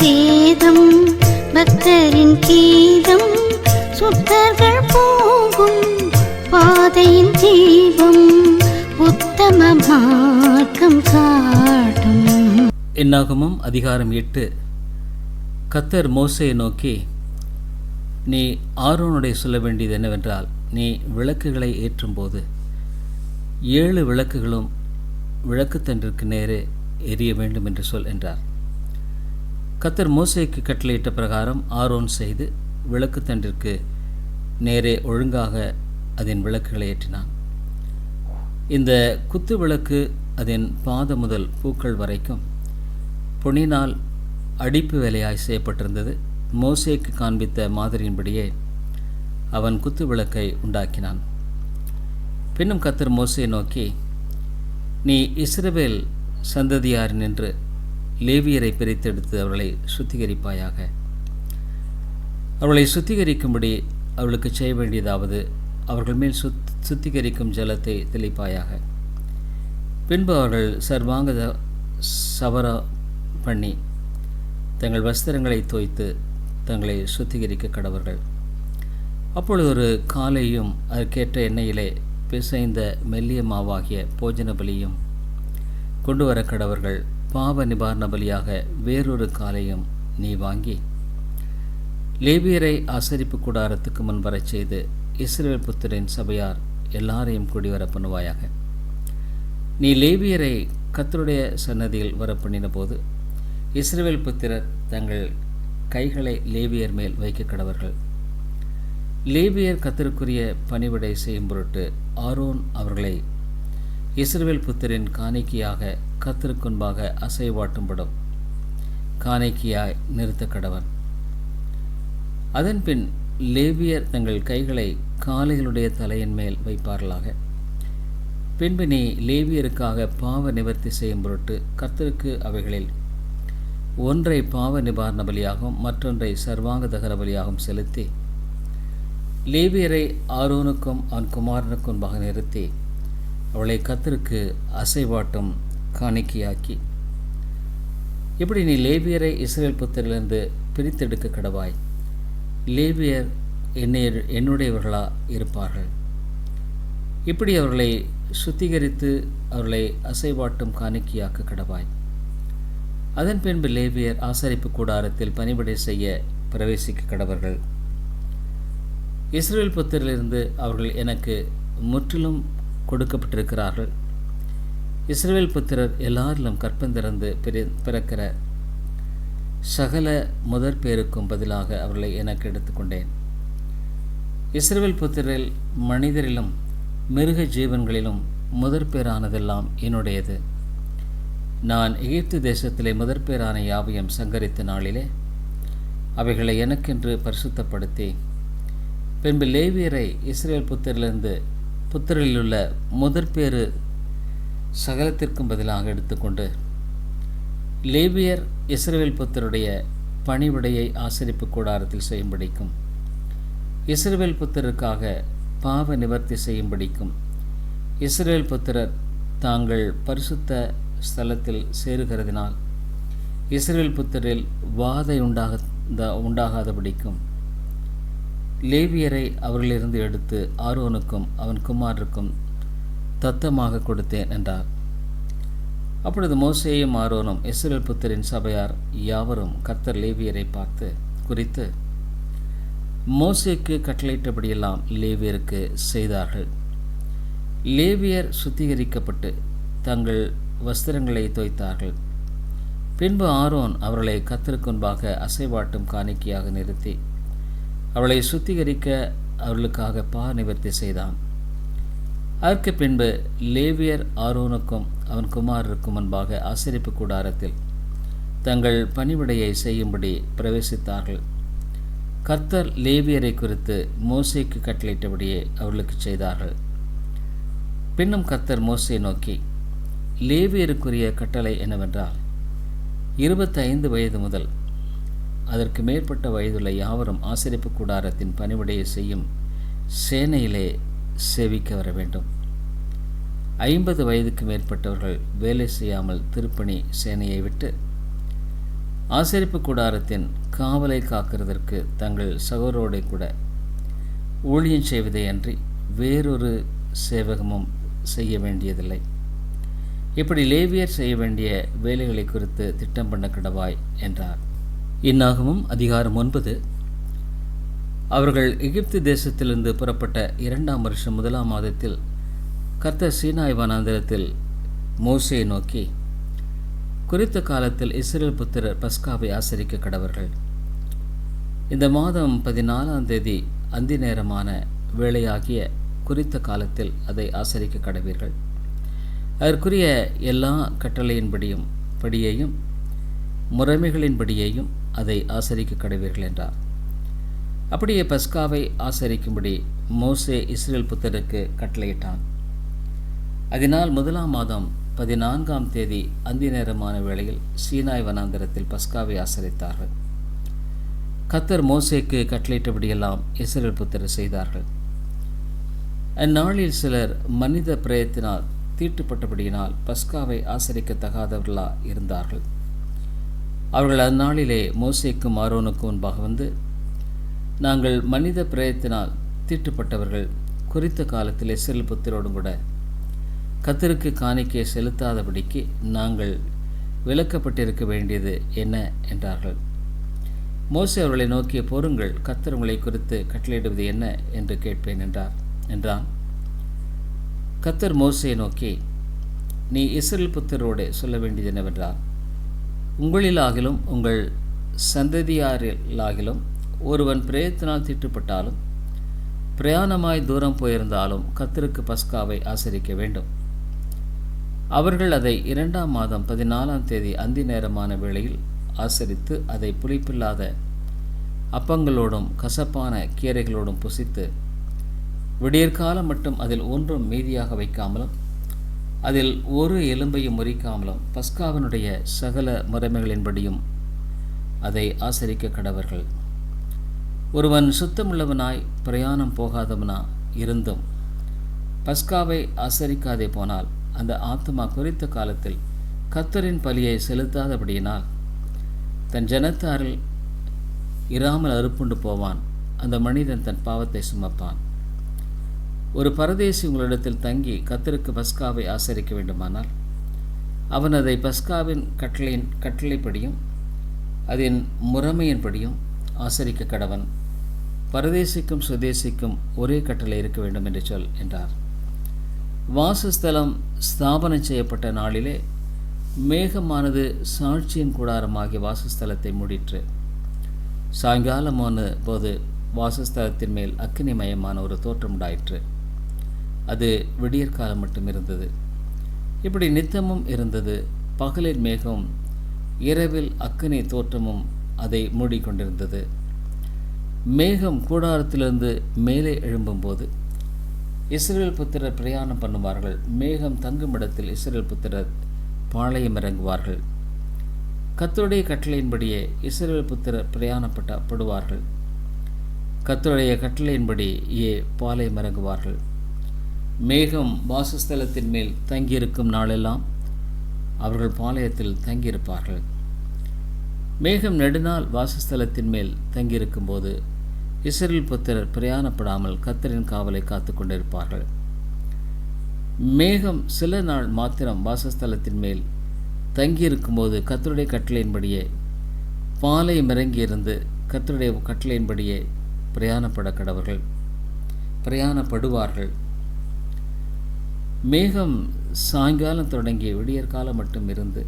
வேதம் பக்தரின் கீதம் சுத்தர்கள் போகும் பாதையின் தீபம் உத்தம மார்க்கம் காட்டும். என்னாகமும் அதிகாரம் எட்டு. கத்தர் மோசையை நோக்கி நீ ஆரோனுடைய சொல்ல வேண்டியது என்னவென்றால் நீ விளக்குகளை ஏற்றும்போது ஏழு விளக்குகளும் விளக்குத்தண்டிற்கு நேரே எரிய வேண்டும் என்று சொல் என்றார். கத்தர் மோசைக்கு கட்டளையிட்ட பிரகாரம் ஆரோன் செய்து விளக்குத்தண்டிற்கு நேரே ஒழுங்காக அதன் விளக்குகளை ஏற்றினான். இந்த குத்து விளக்கு அதன் பாத முதல் பூக்கள் வரைக்கும் பொன்னினால் அடிப்பு வேலையாய் செய்யப்பட்டிருந்தது. மோசேக்கு காண்பித்த மாதிரியின்படியே அவன் குத்து விளக்கை உண்டாக்கினான். பின்னும் கத்தர் மோசையை நோக்கி நீ இஸ்ரவேல் சந்ததியார் நின்று லேவியரை பிரித்தெடுத்து அவர்களை சுத்திகரிப்பாயாக. அவர்களை சுத்திகரிக்கும்படி அவளுக்கு செய்ய வேண்டியதாவது அவர்கள் மேல் சுத் சுத்திகரிக்கும் ஜலத்தை தெளிப்பாயாக. பின்பு அவர்கள் சர்வாங்க சவர பண்ணி தங்கள் வஸ்திரங்களை தோய்த்து தங்களை சுத்திகரிக்க கடவர்கள். அப்பொழுது ஒரு காலையும் அதற்கேற்ற எண்ணெயிலே பிசைந்த மெல்லிய மாவாகிய போஜன பலியும் கொண்டு வர கடவர்கள். பாவ நிவாரண பலியாக வேறொரு காலையும் நீ வாங்கி. லேவியரை ஆசரிப்பு கூடாரத்துக்கு முன் வரச் செய்து இஸ்ரேல் புத்திரின் சபையார் எல்லாரையும் குடிவர பண்ணுவாயாக. நீ லேவியரை கத்தருடைய சன்னதியில் வரப்பண்ணின போது இஸ்ரேல் புத்திரர் தங்கள் கைகளை லேவியர் மேல் வைக்க கடவர்கள். லேவியர் கத்தருக்குரிய பணிவிடை செய்யும் பொருட்டு ஆரோன் அவர்களை இஸ்ரவேல் புத்திரின் காணிக்கையாக கத்தருக்குன்பாக அசைவாட்டும்படும் காணிக்கையாய் நிறுத்த கடவன் அதன்பின் லேவியர் தங்கள் கைகளை காளைகளுடைய தலையின் மேல் வைப்பார்களாக. பின்பு நீ லேவியருக்காக பாவ நிவர்த்தி செய்யும் பொருட்டு கர்த்தருக்கு அவைகளில் ஒன்றை பாவ நிவாரண பலியாகவும் மற்றொன்றை சர்வாங்க தகர பலியாகவும் செலுத்தி லேவியரை ஆரோனுக்கும் அவன் குமாரனுக்கும் நிறுத்தி அவளை கத்திற்கு அசைவாட்டும் காணிக்கையாக்கி இப்படி நீ லேவியரை இஸ்ரேல் புத்திரிலிருந்து பிரித்தெடுக்க கடவாய்? லேவியர் என்னை என்னுடையவர்களா இருப்பார்கள்? இப்படி அவர்களை சுத்திகரித்து அவர்களை அசைவாட்டும் காணிக்கையாக்க கடவாய்? அதன் பின்பு லேவியர் ஆசரிப்பு கூடாரத்தில் பணிபடை செய்ய பிரவேசிக்க கடவர்கள். இஸ்ரேல் புத்திரிலிருந்து அவர்கள் எனக்கு முற்றிலும் கொடுக்கப்பட்டிருக்கிறார்கள். இஸ்ரேல் புத்திரர் எல்லாரிலும் கற்பந்திறந்து பிற பிறக்கிற சகல முதற் பேருக்கும் பதிலாக அவர்களை எனக்கு எடுத்துக்கொண்டேன். இஸ்ரேல் புத்திரில் மனிதரிலும் மிருக ஜீவன்களிலும் முதற் பேரானதெல்லாம் என்னுடையது. நான் எகிப்து தேசத்திலே முதற் பேரான யாவையும் சங்கரித்த நாளிலே அவைகளை எனக்கென்று பரிசுத்தப்படுத்தி பின்பு லேவியரை இஸ்ரேல் புத்திரிலிருந்து புத்திரிலுள்ள முதற்பேறு சகலத்திற்கும் பதிலாக எடுத்துக்கொண்டு லேவியர் இஸ்ரேல் புத்தருடைய பணிவிடையை ஆசரிப்பு கூடாரத்தில் செய்யும்படிக்கும் இஸ்ரேல் புத்தருக்காக பாவ நிவர்த்தி செய்யும்படிக்கும் இஸ்ரேல் புத்திரர் தாங்கள் பரிசுத்த ஸ்தலத்தில் சேருகிறதினால் இஸ்ரேல் புத்தரில் வாதை உண்டாக உண்டாகாதபடிக்கும் லேவியரை அவர்களிலிருந்து எடுத்து ஆரோனுக்கும் அவன் குமாருக்கும் தத்தமாக கொடுத்தேன் என்றார். அப்பொழுது மோசேயும் ஆரோனும் இஸ்ரேல் புத்தரின் சபையார் யாவரும் கர்த்தர் லேவியரை பார்த்து குறித்து மோசேக்கு கட்டளையிட்டபடியெல்லாம் லேவியருக்கு செய்தார்கள். லேவியர் சுத்திகரிக்கப்பட்டு தங்கள் வஸ்திரங்களை தோய்த்தார்கள் பின்பு ஆரோன் அவர்களை கத்தருக்குன்பாக அசைவாட்டும் காணிக்கையாக நிறுத்தி அவளை சுத்திகரிக்க அவர்களுக்காக பா நிவர்த்தி செய்தான். அதற்கு பின்பு லேவியர் ஆரோனுக்கும் அவன் குமாரருக்கும் முன்பாக ஆசரிப்பு கூடாரத்தில் தங்கள் பணிவிடையை செய்யும்படி பிரவேசித்தார்கள். கர்த்தர் லேவியரை குறித்து மோசைக்கு கட்டளையிட்டபடியே அவர்களுக்கு செய்தார்கள். பின்னும் கர்த்தர் மோசை நோக்கி லேவியருக்குரிய கட்டளை என்னவென்றால் இருபத்தைந்து வயது முதல் அதற்கு மேற்பட்ட வயதுள்ள யாவரும் ஆசிரியப்பு கூடாரத்தின் பணிவிடையை செய்யும் சேனையிலே சேவிக்க வர வேண்டும். ஐம்பது வயதுக்கு மேற்பட்டவர்கள் வேலை செய்யாமல் திருப்பணி சேனையை விட்டு ஆசரிப்பு கூடாரத்தின் காவலை காக்கிறதற்கு தங்கள் சகோதரோடை கூட ஊழியம் செய்வதை அன்றி வேறொரு சேவகமும் செய்ய வேண்டியதில்லை. இப்படி லேவியர் செய்ய வேண்டிய வேலைகளை குறித்து திட்டம் பண்ண கிடவாய் என்றார். இந்நாகமும் அதிகாரம் ஒன்பது. அவர்கள் எகிப்து தேசத்திலிருந்து புறப்பட்ட இரண்டாம் வருஷம் முதலாம் மாதத்தில் கர்த்தர் சீனாய் வனாந்திரத்தில் மோசையை நோக்கி குறித்த காலத்தில் இஸ்ரேல் புத்திரர் பஸ்காவை ஆசரிக்க கடவர்கள். இந்த மாதம் பதினாலாம் தேதி அந்தி நேரமான வேலையாகிய குறித்த காலத்தில் அதை ஆசரிக்க கடவீர்கள். அதற்குரிய எல்லா கட்டளையின்படியும் படியையும் முறைமைகளின்படியையும் அதை ஆசரிக்க கடவீர்கள் என்றார். அப்படியே பஸ்காவை ஆசரிக்கும்படி மோசே இஸ்ரேல் புத்தருக்கு கட்டளையிட்டான். அதனால் முதலாம் மாதம் பதினான்காம் தேதி அந்தி நேரமான வேளையில் சீனாய் வனாந்தரத்தில் பஸ்காவை ஆசரித்தார்கள். கத்தர் மோசேக்கு கட்டளையிட்டபடியெல்லாம் இஸ்ரேல் புத்தர் செய்தார்கள். அந்நாளில் சிலர் மனித பிரயத்தினால் தீட்டுப்பட்டபடியினால் பஸ்காவை ஆசரிக்கத்தகாதவர்களா இருந்தார்கள். அவர்கள் அந்நாளிலே மோசைக்கும் ஆரோனுக்கும் முன்பாக வந்து நாங்கள் மனித பிரயத்தினால் தீட்டுப்பட்டவர்கள் குறித்த காலத்தில் செல்புத்திரோடும் கூட கத்தருக்கு காணிக்கை செலுத்தாதபடிக்கு நாங்கள் விலக்கப்பட்டிருக்க வேண்டியது என்ன? என்றார்கள். மோசை அவர்களை நோக்கிய பொருங்கள் கத்தர் உங்களை குறித்து கட்டளையிடுவது என்ன என்று கேட்பேன் என்றார். என்றான். கத்தர் மோசையை நோக்கி நீ இஸ்ரேல் புத்தரோடு சொல்ல வேண்டியது என்னவென்றால் உங்களிலாகிலும் உங்கள் சந்ததியாரிலாகிலும் ஒருவன் பிரயத்தினால் தீட்டுப்பட்டாலும் பிரயாணமாய் தூரம் போயிருந்தாலும் கத்திருக்கு பஸ்காவை ஆசரிக்க வேண்டும். அவர்கள் அதை இரண்டாம் மாதம் பதினாலாம் தேதி அந்தி நேரமான வேளையில் ஆசரித்து அதை புளிப்பில்லாத அப்பங்களோடும் கசப்பான கீரைகளோடும் புசித்து விடியற்காலம் மட்டும் அதில் ஒன்றும் மீதியாக வைக்காமலும் அதில் ஒரு எலும்பையும் முறிக்காமலும் பஸ்காவினுடைய சகல முறைமைகளின்படியும் அதை ஆசரிக்க கடவர்கள். ஒருவன் சுத்தமுள்ளவனாய் பிரயாணம் போகாதவனா இருந்தும் பஸ்காவை ஆசரிக்காதே போனால் அந்த ஆத்மா குறித்த காலத்தில் கத்தரின் பலியை செலுத்தாதபடியினால் தன் ஜனத்தாரில் இராமல் அறுப்புண்டு போவான். அந்த மனிதன் தன் பாவத்தை சுமப்பான். ஒரு பரதேசி உங்களிடத்தில் தங்கி கத்தருக்கு பஸ்காவை ஆசரிக்க வேண்டுமானால் அவன் அதை பஸ்காவின் கட்டளையின் கட்டளைப்படியும் அதன் முறைமையின்படியும் ஆசரிக்க கடவன். பரதேசிக்கும் சுதேசிக்கும் ஒரே கட்டளை இருக்க வேண்டும் என்று சொல் என்றார். வாசஸ்தலம் ஸ்தாபனம் செய்யப்பட்ட நாளிலே மேகமானது சாட்சியின் கூடாரமாகிய வாசஸ்தலத்தை மூடிற்று. சாயங்காலமான போது வாசஸ்தலத்தின் மேல் அக்னிமயமான ஒரு தோற்றம் உண்டாயிற்று. அது விடியற்காலம் மட்டும் இருந்தது. இப்படி நித்தமும் இருந்தது. பகலில் மேகம் இரவில் அக்கினி தோற்றமும் அதை மூடிக்கொண்டிருந்தது. மேகம் கூடாரத்திலிருந்து மேலே எழும்பும்போது இஸ்ரேல் புத்திரர் பிரயாணம் பண்ணுவார்கள். மேகம் தங்கும் இடத்தில் இஸ்ரேல் புத்திரர் பாளையம் இறங்குவார்கள். கத்தருடைய கட்டளையின்படியே இஸ்ரேல் புத்திரர் பிரயாணப்பட்ட படுவார்கள். கத்தருடைய கட்டளையின்படியே பாளையம் இறங்குவார்கள். மேகம் வாசஸ்தலத்தின் மேல் தங்கியிருக்கும் நாளெல்லாம் அவர்கள் பாளையத்தில் தங்கியிருப்பார்கள். மேகம் நெடுநாள் வாசஸ்தலத்தின் மேல் தங்கியிருக்கும்போது இஸ்ரேல் புத்திரர் பிரயாணப்படாமல் கத்தரின் காவலை காத்து கொண்டிருப்பார்கள். மேகம் சில நாள் மாத்திரம் வாசஸ்தலத்தின் மேல் தங்கியிருக்கும்போது கத்தருடைய கட்டளையின்படியே பாலையும் இறங்கியிருந்து கத்தருடைய கட்டளையின்படியே பிரயாணப்பட கடவர்கள் பிரயாணப்படுவார்கள். மேகம் சாயங்காலம் தொடங்கி விடியற்காலம் மட்டும் இருந்து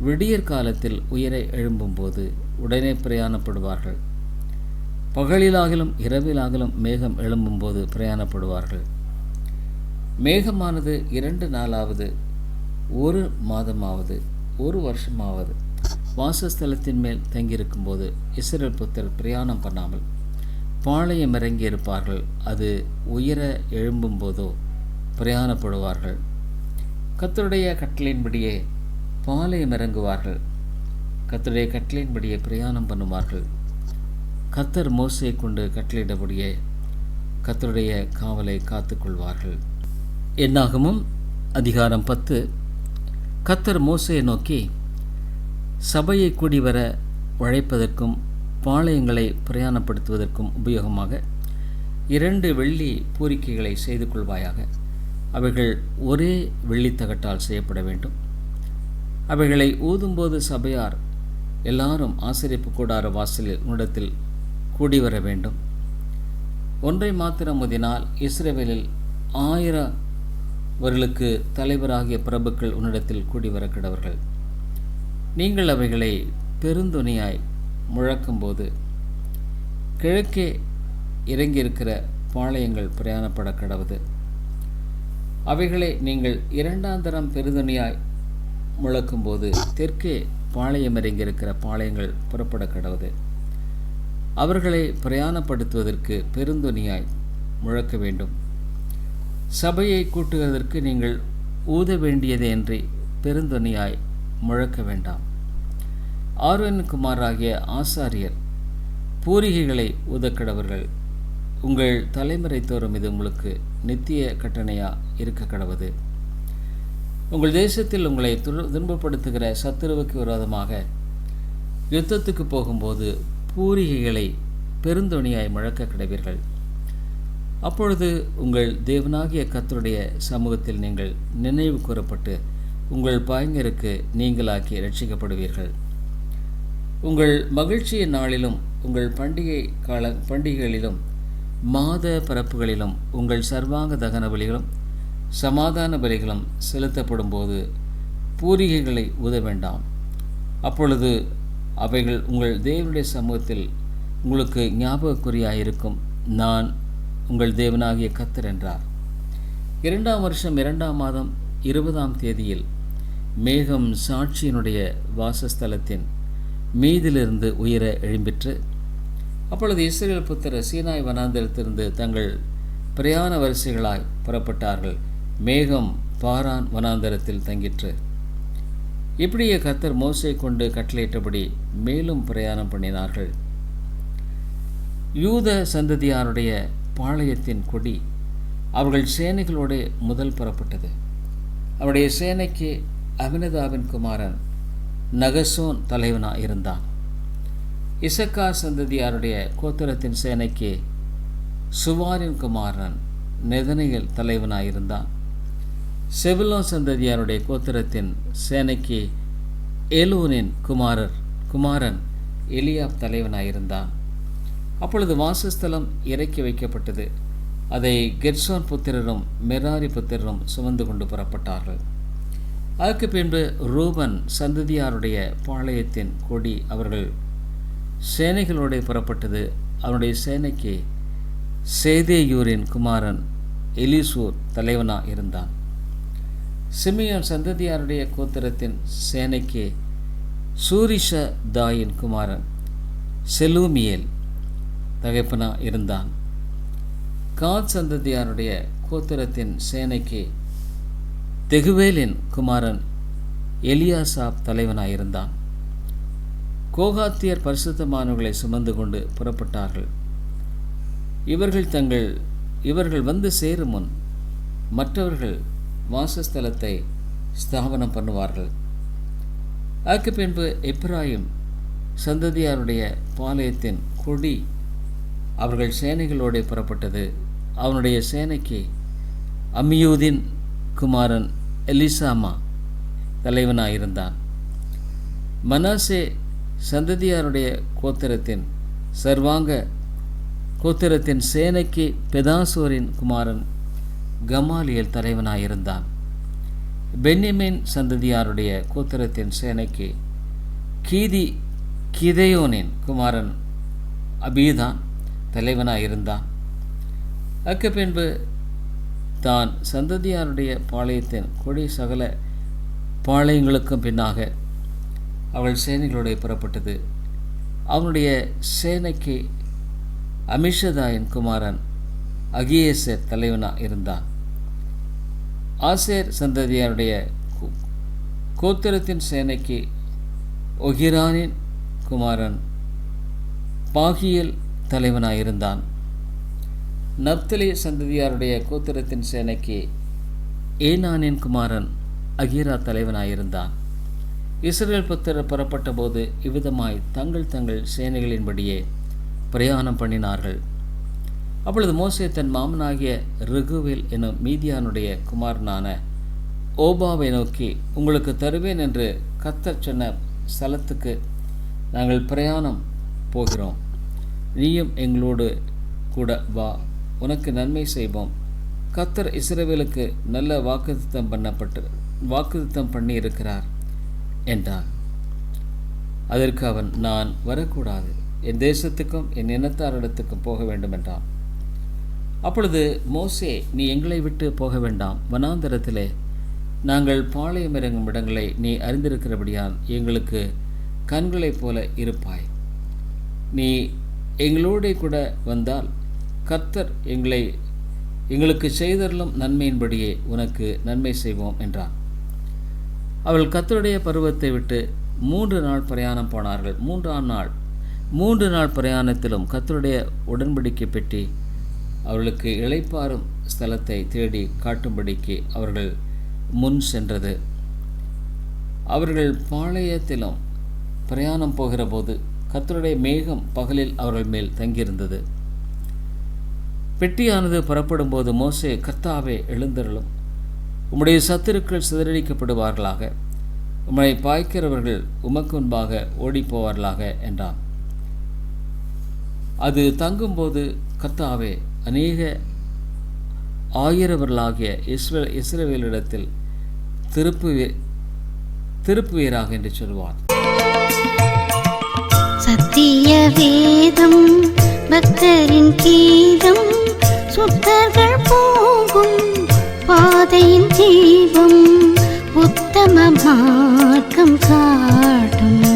விடியற் காலத்தில் உயர எழும்பும்போது உடனே பிரயாணப்படுவார்கள். பகலிலாகிலும் இரவிலாகிலும் மேகம் எழும்பும்போது பிரயாணப்படுவார்கள். மேகமானது இரண்டு நாளாவது ஒரு மாதமாவது ஒரு வருஷமாவது வாசஸ்தலத்தின் மேல் தங்கியிருக்கும்போது இஸ்ரேல் புத்தர் பிரயாணம் பண்ணாமல் பாளையம் இறங்கி இருப்பார்கள் அது உயர எழும்பும் போதோ பிரயாணப்படுவார்கள். கத்தருடைய கட்டளையின்படியே பாளையம் இறங்குவார்கள். கத்தருடைய கட்டளையின்படியே பிரயாணம் பண்ணுவார்கள். கத்தர் மோசையை கொண்டு கட்டளையிடபடியே கத்தருடைய காவலை காத்துக்கொள்வார்கள். என்னாகமும் அதிகாரம் பத்து. கத்தர் மோசையை நோக்கி சபையை கூடி வர உழைப்பதற்கும் பாளையங்களை பிரயாணப்படுத்துவதற்கும் உபயோகமாக இரண்டு வெள்ளி பூரிக்கைகளை செய்து கொள்வாயாக. அவைகள் ஒரே வெள்ளித்தகட்டால் செய்யப்பட வேண்டும். அவைகளை ஊதும்போது சபையார் எல்லாரும் ஆசிரியப்பு கூடார வாசலில் உன்னிடத்தில் கூடி வர வேண்டும். ஒன்றை மாத்திரம் முதினால் இஸ்ரேவேலில் ஆயிரவர்களுக்கு தலைவராகிய பிரபுக்கள் உன்னிடத்தில் கூடி வர கிடவர்கள். நீங்கள் அவைகளை பெருந்துணியாய் முழக்கும்போது கிழக்கே இறங்கியிருக்கிற பாளையங்கள் பிரயாணப்பட கடவுது. அவைகளை நீங்கள் இரண்டாம் தரம் பெருதுணியாய் முழக்கும்போது தெற்கே பாளையம் இறங்கியிருக்கிற பாளையங்கள் புறப்பட கடவுது. அவர்களை பிரயாணப்படுத்துவதற்கு பெருந்துணியாய் முழக்க வேண்டும். சபையை கூட்டுவதற்கு நீங்கள் ஊத வேண்டியதேன்றி பெருந்துணியாய் முழக்க வேண்டாம். ஆர்வன் குமாராகிய ஆசாரியர் பூரிகைகளை ஊதக்கடவர்கள் உங்கள் தலைமுறை தோறும் இது உங்களுக்கு நித்திய கட்டணையாக இருக்க கடவுது. உங்கள் தேசத்தில் உங்களை துரு- துன்பப்படுத்துகிற சத்துருவுக்கு விரோதமாக யுத்தத்துக்கு போகும்போது பூரிகைகளை பெருந்தொணியாய் முழக்க கிடவீர்கள். அப்பொழுது உங்கள் தேவனாகிய கத்தருடைய சமூகத்தில் நீங்கள் நினைவு கூறப்பட்டு உங்கள் பாய்ஞருக்கு நீங்களாக்கி ரட்சிக்கப்படுவீர்கள் உங்கள் மகிழ்ச்சியின் நாளிலும் உங்கள் பண்டிகை கால பண்டிகைகளிலும் மாத பரப்புகளிலும் உங்கள் சர்வாங்க தகன பலிகளும் சமாதான பலிகளும் செலுத்தப்படும் போது பூரிகைகளை உத வேண்டாம். அப்பொழுது அவைகள் உங்கள் தேவனுடைய சமூகத்தில் உங்களுக்கு ஞாபகக்குறியாயிருக்கும். நான் உங்கள் தேவனாகிய கத்தர் என்றார். இரண்டாம் வருஷம் இரண்டாம் மாதம் இருபதாம் தேதியில் மேகம் சாட்சியினுடைய வாசஸ்தலத்தின் மீதிலிருந்து உயர எழும்பிற்று. அப்பொழுது இஸ்ரேல் புத்திர சீனாய் வனாந்திரத்திலிருந்து தங்கள் பிரயாண வரிசைகளாய் புறப்பட்டார்கள். மேகம் பாரான் வனாந்தரத்தில் தங்கிற்று. இப்படியே கத்தர் மோசை கொண்டு கட்டளையிட்டபடி மேலும் பிரயாணம் பண்ணினார்கள். யூத சந்ததியாருடைய பாளையத்தின் கொடி அவர்கள் சேனைகளோடு முதல் புறப்பட்டது. அவருடைய சேனைக்கு அபினதாவின் குமாரன் நகசோன் தலைவனாக இருந்தான் இசக்கா சந்ததியாருடைய கோத்திரத்தின் சேனைக்கு சுவாரின் குமாரன் நெதனையில் தலைவனாக இருந்தான் சந்ததியாருடைய கோத்திரத்தின் சேனைக்கு ஏலூனின் குமாரர் குமாரன் எலியாப் தலைவனாக இருந்தான் அப்பொழுது வாசஸ்தலம் இறக்கி வைக்கப்பட்டது. அதை கெர்சோன் புத்திரரும் மெராரி புத்திரரும் சுமந்து கொண்டு புறப்பட்டார்கள். அதற்கு பின்பு ரூபன் சந்ததியாருடைய பாளையத்தின் கொடி அவர்கள் சேனைகளோடு புறப்பட்டது. அவனுடைய சேனைக்கு சேதேயூரின் குமாரன் எலிசூர் தலைவனாக இருந்தான். சிமியோன் சந்ததியாருடைய கோத்திரத்தின் சேனைக்கு சூரிஷ தாயின் குமாரன் செலூமியேல் தகப்பனா இருந்தான். காத் சந்ததியாருடைய கோத்திரத்தின் சேனைக்கு தெகுவேலின் குமாரன் எலியாசாப் தலைவனாயிருந்தான் கோகாத்தியர் பரிசுத்தமானவர்களை சுமந்து கொண்டு புறப்பட்டார்கள். இவர்கள் தங்கள் இவர்கள் வந்து சேரும் முன் மற்றவர்கள் வாசஸ்தலத்தை ஸ்தாபனம் பண்ணுவார்கள். அதற்கு பின்பு எப்ராயிம் சந்ததியாருடைய பாளையத்தின் கொடி அவர்கள் சேனைகளோடு புறப்பட்டது. அவனுடைய சேனைக்கு அம்மியூதின் குமாரன் எலிசாமா தலைவனாயிருந்தான். மனாசே சந்ததியாருடைய கோத்திரத்தின் சர்வாங்க கோத்திரத்தின் சேனைக்கு பெதாசோரின் குமாரன் கமாலியல் தலைவனாயிருந்தான். பென்யமின் சந்ததியாருடைய கோத்திரத்தின் சேனைக்கு கீதி கிதையோனின் குமாரன் அபீதான் தலைவனாயிருந்தான். அக்கு பின்பு தான் சந்ததியாருடைய பாளையத்தின் கொடி சகல பாளையங்களுக்கும் பின்னாக அவள் சேனைகளுடைய புறப்பட்டது. அவனுடைய சேனைக்கு அமிஷதாயின் குமாரன் அகியேசர் தலைவனாக இருந்தான். ஆசேர் சந்ததியாருடைய கோத்திரத்தின் சேனைக்கு ஒகிரானின் குமாரன் பாகியல் தலைவனாயிருந்தான் நப்தலி சந்ததியாருடைய கோத்திரத்தின் சேனைக்கு ஏனானின் குமாரன் அகீரா தலைவனாயிருந்தான். இஸ்ரேல் புத்திரர் புறப்பட்ட போது இவ்விதமாய் தங்கள் தங்கள் சேனைகளின்படியே பிரயாணம் பண்ணினார்கள். அப்பொழுது மோசே தன் மாமனாகிய ரிகுவில் எனும் மீதியானுடைய குமாரனான ஓபாவை நோக்கி உங்களுக்கு தருவேன் என்று கத்தர் சொன்ன ஸ்தலத்துக்கு நாங்கள் பிரயாணம் போகிறோம். நீயும் எங்களோடு கூட வா. உனக்கு நன்மை செய்வோம். கத்தர் இஸ்ரவேலுக்கு நல்ல வாக்குத்தம் பண்ணப்பட்டு வாக்குத்தம் பண்ணி இருக்கிறார் என்றான். அதற்கு அவன் நான் வரக்கூடாது. என் தேசத்துக்கும் என் இனத்தாரிடத்துக்கும் போக வேண்டும் என்றான். அப்பொழுது மோசே நீ எங்களை விட்டு போக வேண்டாம். வனாந்தரத்திலே நாங்கள் பாளையம் இறங்கும் இடங்களை நீ அறிந்திருக்கிறபடியால் எங்களுக்கு கண்களைப் போல இருப்பாய். நீ எங்களோட கூட வந்தால் கர்த்தர் எங்களை எங்களுக்கு செய்தருளும் நன்மையின்படியே உனக்கு நன்மை செய்வோம் என்றான். அவள் கத்தருடைய பருவத்தை விட்டு மூன்று நாள் பிரயாணம் போனார்கள். மூன்றாம் நாள். மூன்று நாள் பிரயாணத்திலும் கத்தருடைய உடன்படிக்கை பெட்டி அவர்களுக்கு இளைப்பாறும் ஸ்தலத்தை தேடி காட்டும்படிக்கு அவர்கள் முன் சென்றது. அவர்கள் பாளையத்திலும் பிரயாணம் போகிற போது கத்தருடைய மேகம் பகலில் அவர்கள் மேல் தங்கியிருந்தது. பெட்டியானது புறப்படும் போது மோசே கர்த்தாவே எழுந்தருளும். உம்முடைய சத்துருக்கள் சிதறடிக்கப்படுவார்களாக. உம்மை பாய்க்கிறவர்கள் உமக்கு முன்பாக ஓடிப்போவார்களாக என்றான். அது தங்கும்போது கர்த்தாவே அநேக ஆயிரவர்களாகிய இஸ்ரேல் இஸ்ரேவேலிடத்தில் திருப்பு திருப்புவீராக என்று சொல்வார் சத்திய வேதம் பக்தரின் கீதம் சுத்தர்கள் போகும் பாதையின் ஜீவம் உத்தம மார்க்கம் காட்டும்